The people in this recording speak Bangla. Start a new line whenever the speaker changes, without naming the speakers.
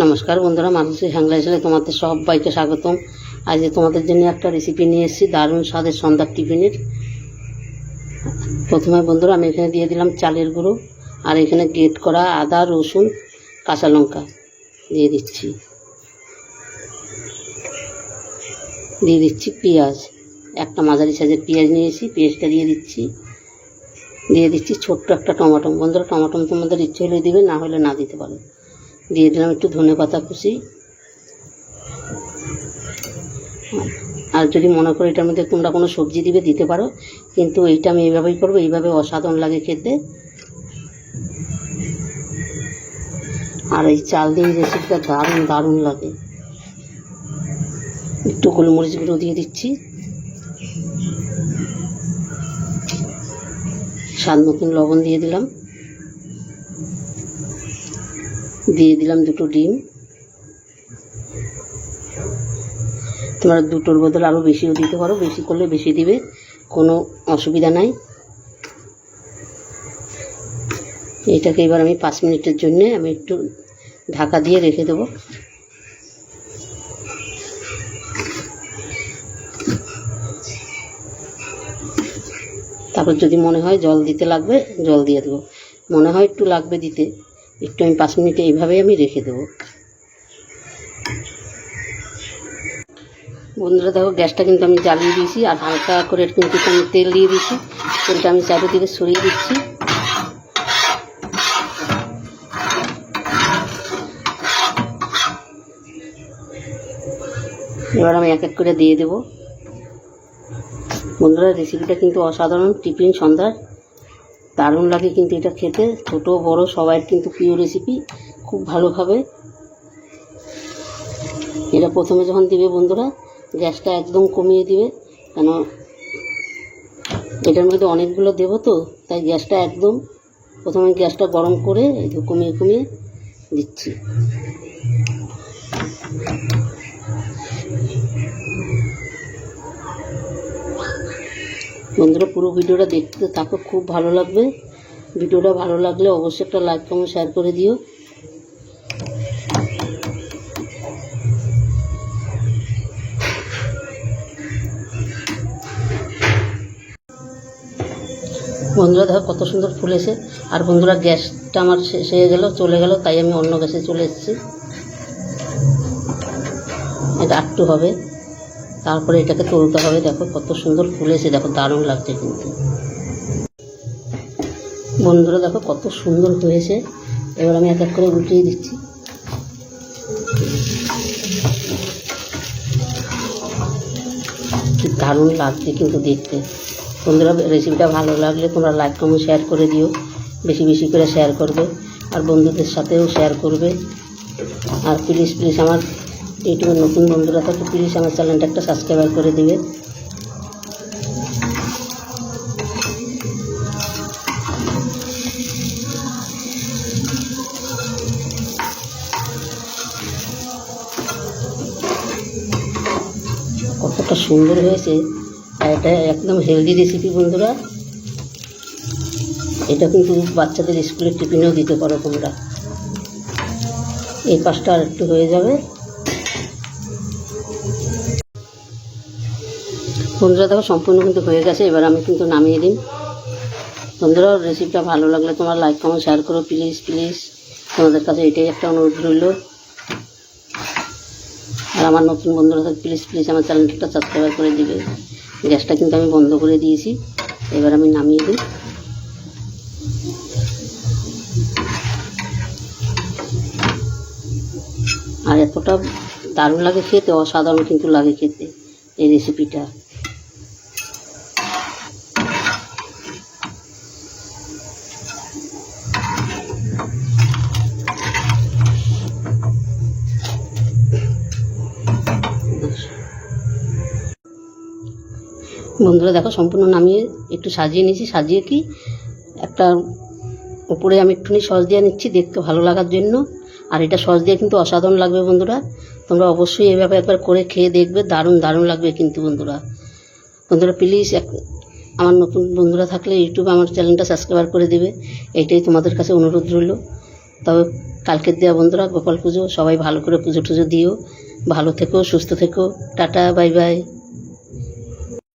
নমস্কার বন্ধুরা মানুষের হ্যাংলা হিসেবে তোমাদের সবাইকে স্বাগতম। আজকে তোমাদের জন্য একটা রেসিপি নিয়ে এসেছি, দারুণ স্বাদের সন্ধ্যার টিফিনের। প্রথমে বন্ধুরা, আমি এখানে দিয়ে দিলাম চালের গুঁড়ো, আর এখানে গ্রেট করা আদা, রসুন, কাঁচা লঙ্কা দিয়ে দিচ্ছি। দিয়ে দিচ্ছি পেঁয়াজ, একটা মাঝারি সাইজের পেঁয়াজ নিয়ে নিয়েছি, পেঁয়াজটা দিয়ে দিচ্ছি। দিয়ে দিচ্ছি ছোট্ট একটা টমাটো। বন্ধুরা টমাটো তোমাদের ইচ্ছে হলে দিবে, না হলে না দিতে পারো। দিয়ে দিলাম, একটু ধনে পাতা কুচি। আর যদি মনে করো এটার মধ্যে তোমরা কোনো সবজি দিবে, দিতে পারো। কিন্তু এইটা আমি এইভাবেই করব, এইভাবে অসাধারণ লাগে খেতে। আর এই চাল দিয়ে রেসিপিটা দারুণ দারুণ লাগে। একটু গোলমরিচ গুঁড়ো দিয়ে দিচ্ছি। স্বাদ মতন লবণ দিয়ে দিলাম। দিয়ে দিলাম দুটো ডিম। তোমরা দুটোর বদলে আরও বেশিও দিতে পারো, বেশি করলে বেশি দিবে, কোনো অসুবিধা নাই। এটাকে এবার আমি পাঁচ মিনিটের জন্যে আমি একটু ঢাকা দিয়ে রেখে দেবো। তারপর যদি মনে হয় জল দিতে লাগবে, জল দিয়ে দেবো। মনে হয় একটু লাগবে দিতে। একটু আমি পাঁচ মিনিট এইভাবেই আমি রেখে দেবো। বন্ধুরা, দেখো, গ্যাসটা কিন্তু আমি জ্বালিয়ে দিয়েছি, আর হালকা করে কিন্তু আমি তেল দিয়ে দিয়েছি। তেলটা আমি চারিদিকে সরিয়ে দিচ্ছি। এবার আমি এক এক করে দিয়ে দেবো। বন্ধুরা রেসিপিটা কিন্তু অসাধারণ, টিফিন, সন্ধ্যার। দারুণ লাগে কিন্তু এটা খেতে। ছোট, বড়, সবাই কিন্তু প্রিয় রেসিপি খুব ভালোভাবে এটা প্রথমে যখন দিবে বন্ধুরা, গ্যাসটা একদম কমিয়ে দিবে। কেন, এটার মধ্যে অনেকগুলো দেবো তো, তাই গ্যাসটা একদম, প্রথমে গ্যাসটা গরম করে কমিয়ে কমিয়ে দিচ্ছি। বন্ধুরা, পুরো ভিডিওটা দেখতে থাকো, খুব ভালো লাগবে। ভিডিওটা ভালো লাগলে অবশ্যই একটা লাইক কমেন্ট শেয়ার করে দিও। বন্ধুরা, দেখো কত সুন্দর ফুলেছে আর বন্ধুরা, গ্যাসটা আমার শেষ হয়ে গেল, চলে গেল, তাই আমি অন্য গ্যাসে চলে এসেছি। এটা একটু হবে। তারপরে এটাকে তুলতে হবে। দেখো কত সুন্দর ফুলেছে দেখো দারুণ লাগছে কিন্তু। বন্ধুরা, দেখো কত সুন্দর হয়েছে। এবার আমি এক এক করে উল্টিয়ে দিচ্ছি। দারুণ লাগছে কিন্তু দেখতে। বন্ধুরা রেসিপিটা ভালো লাগলে তোমরা লাইক কমেন্ট শেয়ার করে দিও। বেশি বেশি করে শেয়ার করবে। আর বন্ধুদের সাথেও শেয়ার করবে। আর প্লিজ প্লিজ আমার ইউটিউবের নতুন বন্ধুরা থাকে প্লিজ আমার চ্যানেলটা একটা সাবস্ক্রাইব করে দিবে। কতটা সুন্দর হয়েছে। এটা একদম হেলদি রেসিপি বন্ধুরা। এটা কিন্তু বাচ্চাদের স্কুলের টিফিনেও দিতে পারো তোমরা। এই পাশটা আর একটু হয়ে যাবে। বন্ধুরা দেখো, সম্পূর্ণ কিন্তু হয়ে গেছে। এবার আমি কিন্তু নামিয়ে দিন। বন্ধুরা রেসিপিটা ভালো লাগলে তোমার লাইক কমেন্ট শেয়ার করো প্লিজ প্লিজ তোমাদের কাছে এটাই একটা অনুরোধ রইল। আর আমার নতুন বন্ধুরা প্লিজ প্লিজ আমার চ্যানেলটা সাবস্ক্রাইব করে দিবে। গ্যাসটা কিন্তু আমি বন্ধ করে দিয়েছি। এবার আমি নামিয়ে দিই। আর এতটা দারুণ লাগে খেতে, অসাধারণ কিন্তু লাগে খেতে, এই রেসিপিটা বন্ধুরা দেখো, সম্পূর্ণ নামিয়ে একটু সাজিয়ে নিয়েছি। সাজিয়ে কি? একটা উপরে আমি একটুখানি সস দিয়ে নিচ্ছি, দেখতে ভালো লাগার জন্য। আর এটা সস দিয়ে কিন্তু অসাধারণ লাগবে বন্ধুরা। তোমরা অবশ্যই এভাবে একবার করে খেয়ে দেখবে, দারুণ দারুণ লাগবে কিন্তু বন্ধুরা। বন্ধুরা প্লিজ এক আমার নতুন বন্ধুরা থাকলে ইউটিউবে আমার চ্যানেলটা সাবস্ক্রাইব করে দেবে। এইটাই তোমাদের কাছে অনুরোধ রইল। তবে কালকের দেওয়া বন্ধুরা, গোপাল পুজো, সবাই ভালো করে পুজো টুজো দিও। ভালো থেকো, সুস্থ থেকো। Tata bye bye